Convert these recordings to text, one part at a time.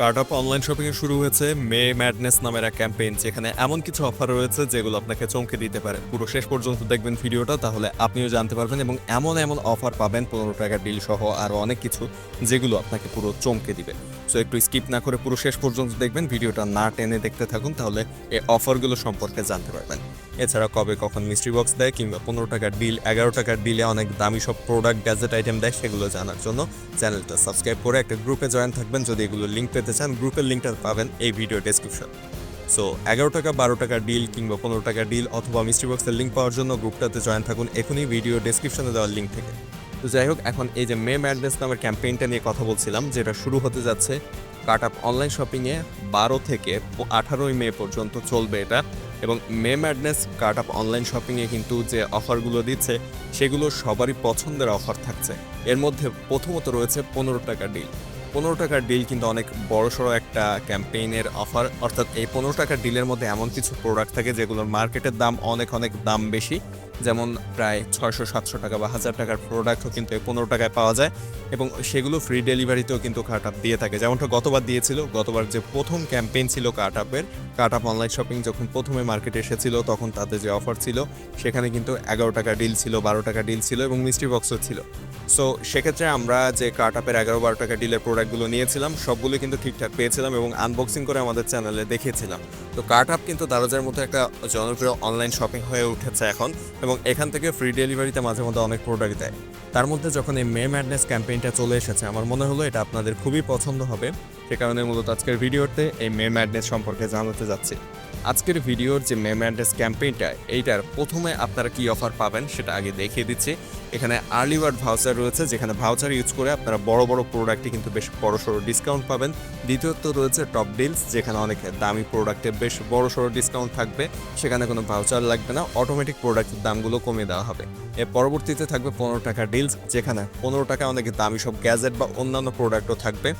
কার্টআপ online shopping এ শুরু হয়েছে মে madness নামের এক ক্যাম্পেইন, যেখানে এমন কিছু অফার রয়েছে যেগুলো আপনাকে চমকে দিতে পারে। পুরো শেষ পর্যন্ত দেখবেন ভিডিওটা, তাহলে আপনিও জানতে পারবেন এবং এমন এমন অফার পাবেন, পনেরো টাকার ডিল সহ আরও অনেক কিছু যেগুলো আপনাকে পুরো চমকে দিবে। সো একটু স্কিপ না করে পুরো শেষ পর্যন্ত দেখবেন, ভিডিওটা না টেনে দেখতে থাকুন, তাহলে এই অফারগুলো সম্পর্কে জানতে পারবেন। এছাড়া কবে কখন মিস্ট্রি বক্স দেয় কিংবা পনেরো টাকার ডিল এগারো টাকার ডিলে অনেক দামি সব প্রোডাক্ট গ্যাজেট আইটেম দেয়, সেগুলো জানার জন্য চ্যানেলটা সাবস্ক্রাইব করে একটা গ্রুপে জয়েন থাকবেন। যদি এগুলো লিঙ্ক চান, গ্রুপের লিঙ্কটা পাবেন এই ভিডিও ডেসক্রিপশন সো এগারো টাকা, বারো টাকা ডিল কিংবা পনেরো টাকা ডিল অথবা মিস্ট্রি বক্সের লিঙ্ক পাওয়ার জন্য গ্রুপটাতে জয়েন থাকুন এখনই ভিডিও ডেসক্রিপশনে দেওয়ার লিঙ্ক থেকে। তো যাই হোক, এখন এই যে মে ম্যাডনেস নামের ক্যাম্পেইনটা নিয়ে কথা বলছিলাম, যেটা শুরু হতে যাচ্ছে কাট আপ অনলাইন শপিংয়ে বারো থেকে আঠারোই মে পর্যন্ত চলবে এটা। এবং May madness cut up online শপিংয়ে কিন্তু যে অফারগুলো দিচ্ছে, সেগুলো সবারই পছন্দের অফার থাকছে। এর মধ্যে প্রথমত রয়েছে পনেরো টাকা ডিল পনেরো টাকার ডিল কিন্তু অনেক বড়সড় একটা ক্যাম্পেইনের অফার অর্থাৎ এই পনেরো টাকার ডিলের মধ্যে এমন কিছু প্রোডাক্ট থাকে যেগুলোর মার্কেটের দাম অনেক অনেক দাম বেশি। যেমন প্রায় ছয়শো, সাতশো টাকা বা হাজার টাকার প্রোডাক্টও কিন্তু পনেরো টাকায় পাওয়া যায় এবং সেগুলো ফ্রি ডেলিভারিতেও কিন্তু কাট আপ দিয়ে থাকে। যেমনটা গতবার দিয়েছিল, গতবার যে প্রথম ক্যাম্পেইন ছিল কাট আপের কাট আপ অনলাইন শপিং যখন প্রথমে মার্কেটে এসেছিল, তখন তাদের যে অফার ছিল, সেখানে কিন্তু এগারো টাকা ডিল ছিল, বারো টাকা ডিল ছিল এবং মিস্ট্রি বক্সও ছিল। সো সেক্ষেত্রে আমরা যে কাট আপের এগারো, বারো টাকা ডিলের প্রোডাক্টগুলো নিয়েছিলাম সবগুলো কিন্তু ঠিকঠাক পেয়েছিলাম এবং আনবক্সিং করে আমাদের চ্যানেলে দেখিয়েছিলাম। তো কার্ট আপ কিন্তু দারাজের মতো একটা জনপ্রিয় অনলাইন শপিং হয়ে উঠেছে এখন এবং এখান থেকে ফ্রি ডেলিভারিতে মাঝে মধ্যে অনেক প্রোডাক্ট দেয়। তার মধ্যে যখন এই মে ম্যাডনেস ক্যাম্পেইনটা চলে এসেছে, আমার মনে হলো এটা আপনাদের খুবই পছন্দ হবে। সে কারণে মূলত আজকের ভিডিওতে এই মে ম্যাডনেস সম্পর্কে জানাতে যাচ্ছি। আজকের ভিডিওর যে মে ম্যাডনেস ক্যাম্পেইনটা এইটার প্রথমে আপনারা কি অফার পাবেন সেটা আগে দেখিয়ে দিচ্ছি। এখানে আর্লি ওয়ার্ড ভাউচার রয়েছে, যেখানে ভাউচার ইউজ করে আপনারা বড় বড় প্রোডাক্টে কিন্তু বেশ বড় সড়ো ডিসকাউন্ট পাবেন। দ্বিতীয়ত রয়েছে টপ ডিলস যেখানে অনেক দামি প্রোডাক্টে বেশ বড় সড়ো ডিসকাউন্ট থাকবে, সেখানে কোনো ভাউচার লাগবে না অটোমেটিক প্রোডাক্টের দামগুলো কমিয়ে দেওয়া হবে। এর পরবর্তীতে থাকবে পনেরো টাকা ডিলস যেখানে পনেরো টাকা অনেক দামি সব গ্যাজেট বা অন্যান্য প্রোডাক্টও থাকবে।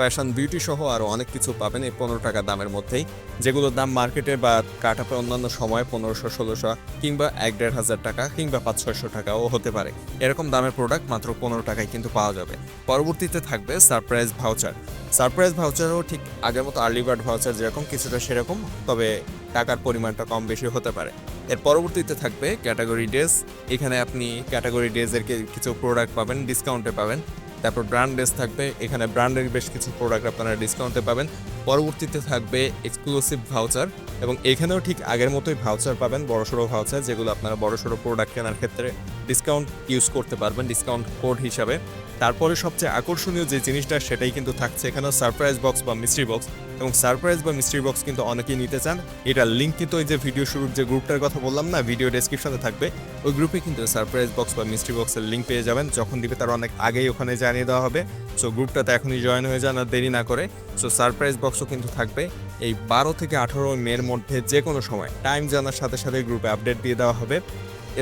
ফ্যাশন, বিউটি সহ আরও অনেক কিছু পাবেন এই পনেরো টাকা দামের মধ্যেই, যেগুলোর দাম মার্কেটে বা কাটাপে অন্যান্য সময় পনেরোশো, ষোলোশো কিংবা এক দেড় হাজার টাকা কিংবা পাঁচ, ছয়শো টাকাও হতে পারে। এরকম দামের প্রোডাক্ট মাত্র পনেরো টাকায় কিন্তু পাওয়া যাবে। পরবর্তীতে থাকবে সারপ্রাইজ ভাউচার সারপ্রাইজ ভাউচারও ঠিক আগের মতো আর্লি বার্ড ভাউচার যেরকম, কিছুটা সেরকম, তবে টাকার পরিমাণটা কম বেশি হতে পারে। এর পরবর্তীতে থাকবে ক্যাটাগরি ড্রেস এখানে আপনি ক্যাটাগরি ড্রেসের কিছু প্রোডাক্ট পাবেন ডিসকাউন্টে পাবেন। তারপর ব্র্যান্ড ড্রেস থাকবে। এখানে ব্র্যান্ডের বেশ কিছু প্রোডাক্ট আপনারা ডিসকাউন্টে পাবেন। পরবর্তীতে থাকবে এক্সক্লুসিভ ভাউচার এবং এখানেও ঠিক আগের মতোই ভাউচার পাবেন বড়সড় ভাউচার যেগুলো আপনারা বড়সড় প্রোডাক্ট কেনার ক্ষেত্রে ডিসকাউন্ট ইউজ করতে পারবেন ডিসকাউন্ট কোড হিসাবে। তারপরে সবচেয়ে আকর্ষণীয় যে জিনিসটা, সেটাই কিন্তু থাকছে এখানে সারপ্রাইজ বক্স বা মিস্ট্রি বক্স এবং সারপ্রাইজ বা মিস্ট্রি বক্স কিন্তু অনেকেই নিতে চান। এটার লিঙ্ক কিন্তু ওই যে ভিডিও শুরুর যে গ্রুপটার কথা বললাম না ভিডিও ডেসক্রিপশনে থাকবে। ওই গ্রুপে কিন্তু সারপ্রাইজ বক্স বা মিস্ট্রি বক্সের লিঙ্ক পেয়ে যাবেন। যখন দিবে তার অনেক আগেই ওখানে জানিয়ে দেওয়া হবে। সো গ্রুপটাতে এখনই জয়েন হয়ে যান আর দেরি না করে। সো সারপ্রাইজ বক্সও কিন্তু থাকবে। এই বারো থেকে আঠারো মের মধ্যে যে কোনো সময়। টাইম জানার সাথে সাথে গ্রুপে আপডেট দিয়ে দেওয়া হবে।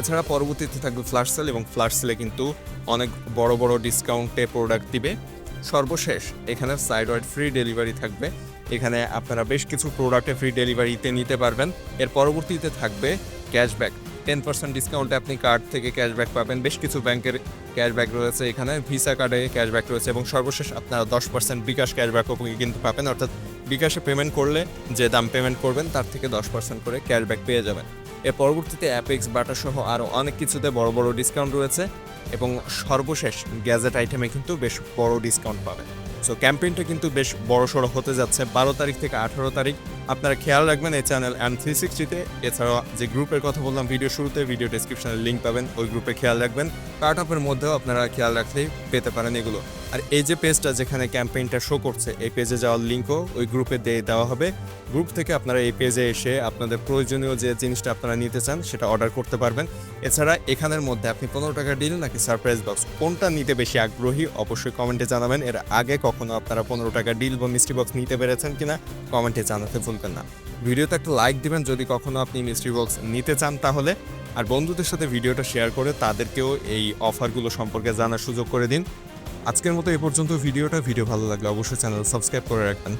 এছাড়া পরবর্তীতে থাকবে ফ্ল্যাশ সেল এবং ফ্ল্যাশ সেলে কিন্তু অনেক বড় বড় ডিসকাউন্টে প্রোডাক্ট দিবে। সর্বশেষ, এখানে সাইড ফ্রি ডেলিভারি থাকবে। এখানে আপনারা বেশ কিছু প্রোডাক্টে ফ্রি ডেলিভারিতে নিতে পারবেন। এর পরবর্তীতে থাকবে ক্যাশব্যাক টেন পার্সেন্ট ডিসকাউন্টে আপনি কার্ড থেকে ক্যাশব্যাক পাবেন। বেশ কিছু ব্যাংকের ক্যাশব্যাক রয়েছে এখানে। ভিসা কার্ডে ক্যাশব্যাক রয়েছে এবং সর্বশেষ আপনারা দশ পার্সেন্ট বিকাশ ক্যাশব্যাকও কিন্তু পাবেন। অর্থাৎ বিকাশে পেমেন্ট করলে যে দাম পেমেন্ট করবেন, তার থেকে দশ পার্সেন্ট করে ক্যাশব্যাক পেয়ে যাবেন। এর পরবর্তীতে অ্যাপেক্স বাটা সহ আরও অনেক কিছুতে বড় বড় ডিসকাউন্ট রয়েছে এবং সর্বশেষ গ্যাজেট আইটেমে কিন্তু বেশ বড় ডিসকাউন্ট পাবে সো ক্যাম্পেইনটা কিন্তু বেশ বড়সড় হতে যাচ্ছে বারো তারিখ থেকে আঠারো তারিখ। আপনারা খেয়াল রাখবেন, এই চ্যানেল অ্যান্ড থ্রি সিক্সটিতে এছাড়াও যে গ্রুপের কথা বললাম ভিডিও শুরুতে ভিডিও ডিসক্রিপশনে লিঙ্ক পাবেন, ওই গ্রুপে খেয়াল রাখবেন। কার্ট আপের মধ্যেও আপনারা খেয়াল রাখলেই পেতে পারেন এগুলো। আর এই যে পেজটা যেখানে ক্যাম্পেইনটা শো করছে, এই পেজে যাওয়ার লিঙ্কও ওই গ্রুপে দিয়ে দেওয়া হবে। গ্রুপ থেকে আপনারা এই পেজে এসে আপনাদের প্রয়োজনীয় যে জিনিসটা আপনারা নিতে চান, সেটা অর্ডার করতে পারবেন। এছাড়া এখানের মধ্যে আপনি পনেরো টাকা ডিল নাকি সারপ্রাইজ বক্স কোনটা নিতে বেশি আগ্রহী অবশ্যই কমেন্টে জানাবেন। এর আগে কখনো আপনারা পনেরো টাকা ডিল বা মিষ্টি বক্স নিতে পেরেছেন কিনা কমেন্টে জানাতে ভুলবেন না। ভিডিওতে একটা লাইক দিবেন যদি কখনো আপনি মিস্ট্রি বক্স নিতে চান তাহলে। আর বন্ধুদের সাথে ভিডিওটা শেয়ার করে তাদেরকেও এই অফারগুলো সম্পর্কে জানার সুযোগ করে দিন। আজকের মতো এ পর্যন্ত ভিডিওটা। ভিডিও ভালো লাগলে অবশ্যই চ্যানেল সাবস্ক্রাইব করে রাখবেন।